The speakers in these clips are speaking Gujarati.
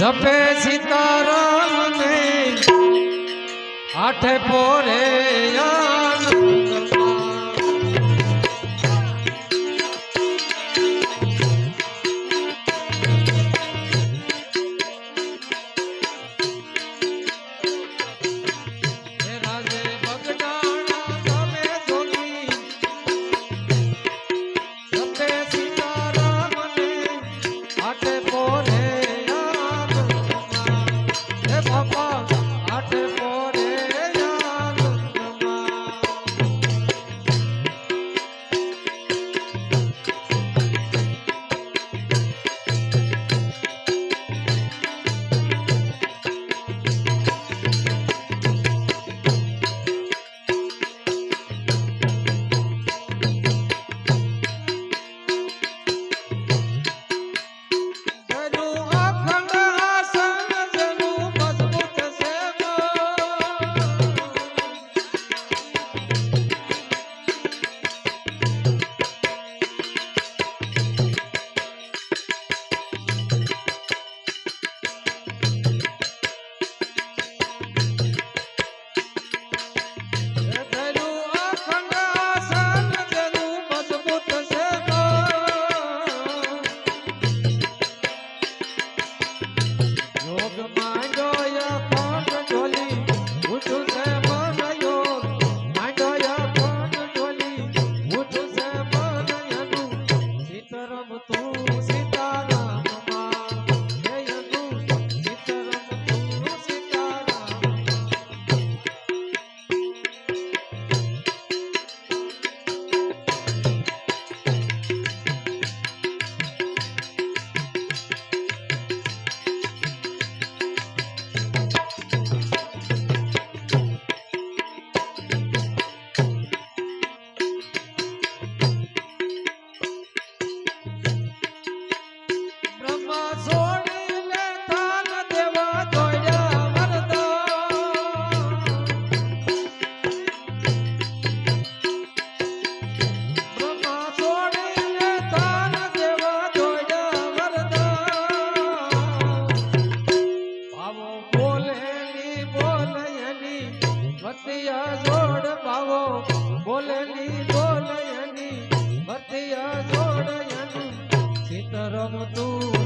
જપે સીતારામ ને હાથે પોરે યા ભરતીય જોડ પાવો બોલેલી બોલયની ભરતીય જોડયની સીતરમ તું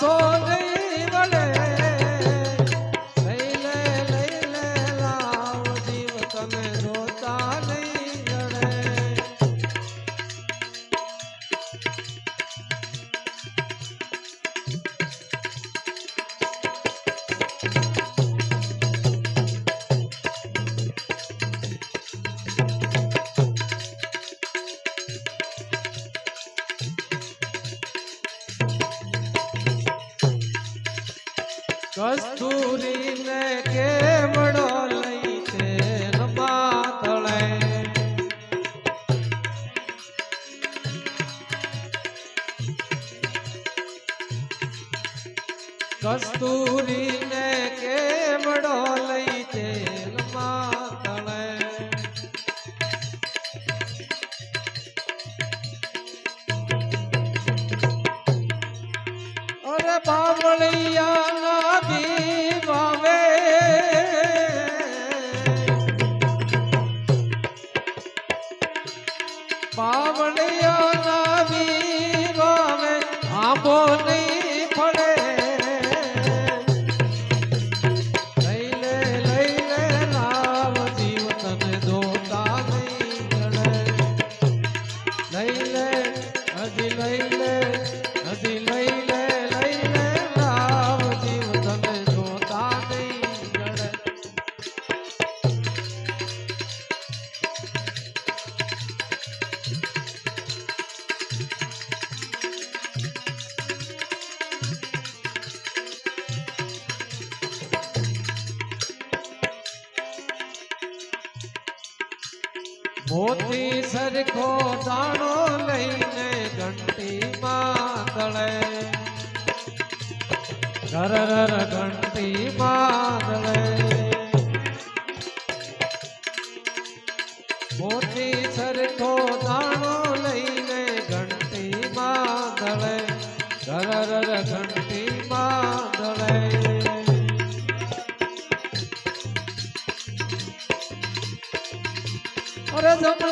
સોગઈ મથુરીને કેવડો લઈ છે રબાતળે? કસ્તુરીને કેવડો લઈ છે બાવળિયા favor. મોતી સરખો દાણો લઈને ઘંટીમાં દળે. ઘર ઘંટીમાં દળે.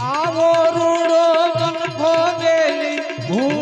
આવો રૂડો ગંભો હું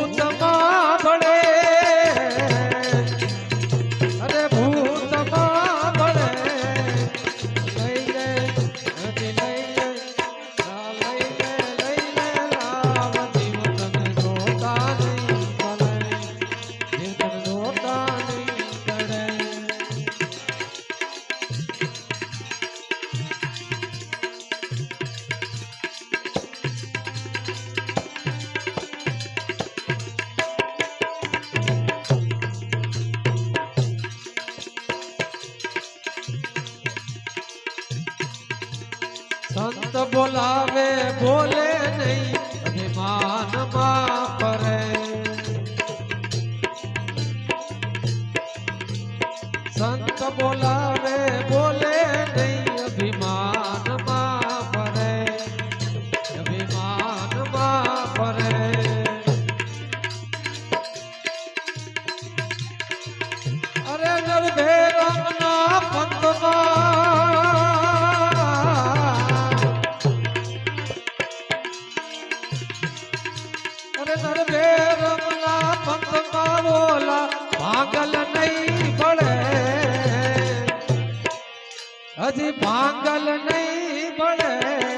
સંત બોલાવે બોલે નહીં. અભિમાનમાં સર્વે રમલા પંથ મારોલા ભાગલ નહીં પડે હજી ભાગલ નહીં પડે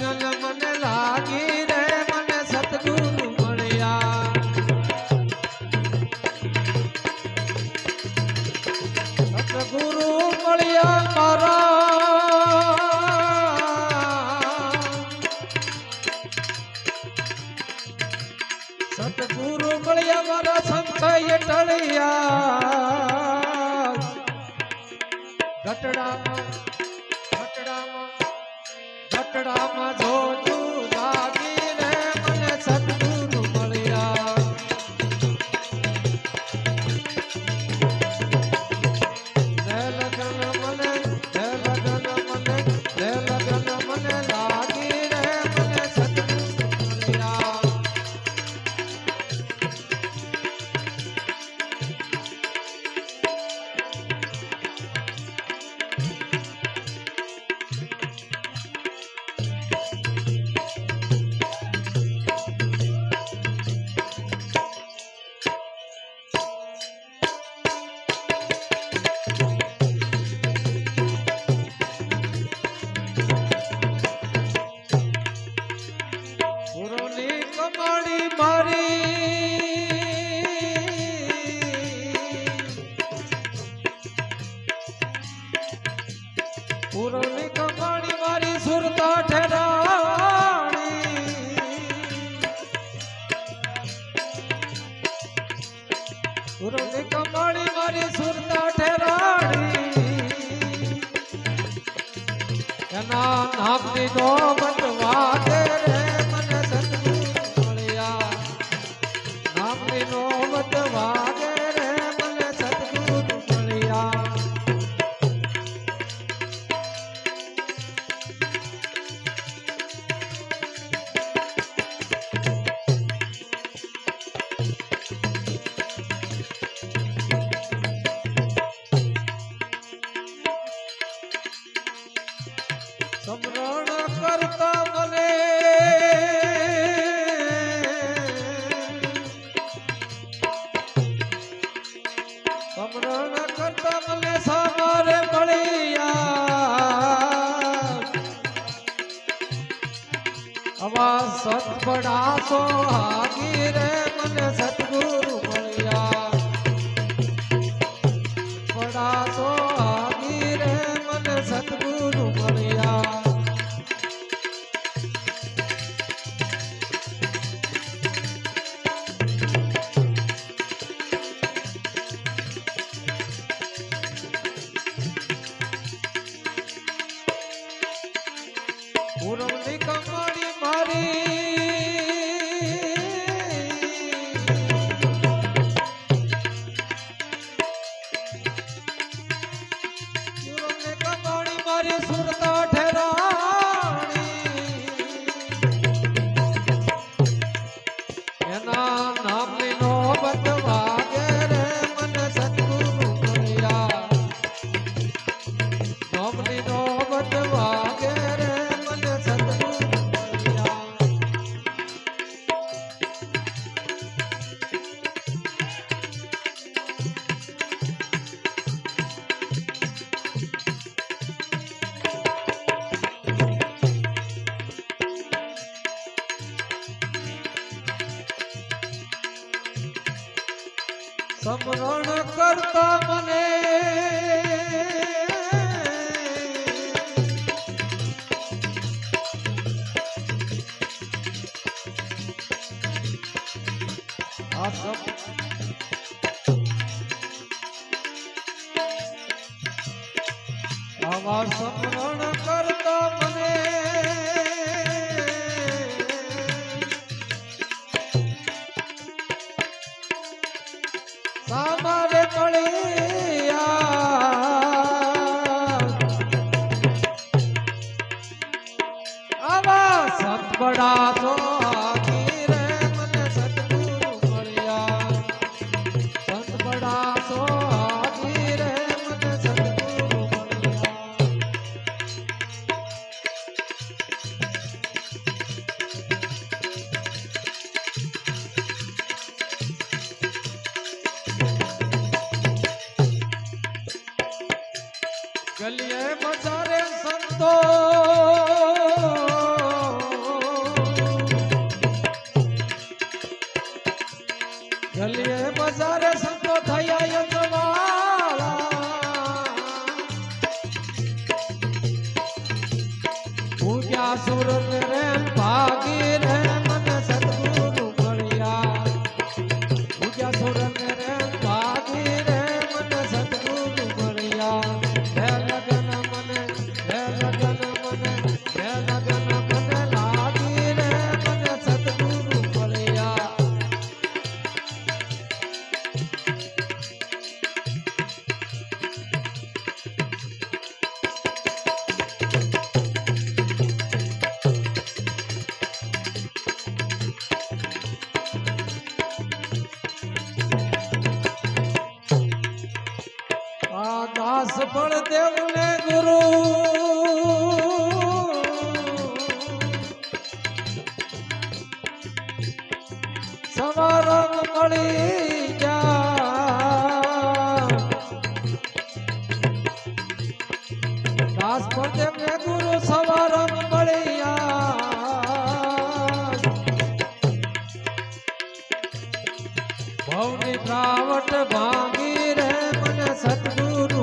জল স্বপ্ন સુરત ને ભાગી આ દાસ બળદેવ ને ગુરુ. સવાર મળી જા દાસ બળદેવ ને ગુરુ સવાર મળ્યા ભવની પ્રાવટ ભામ ঠাকুর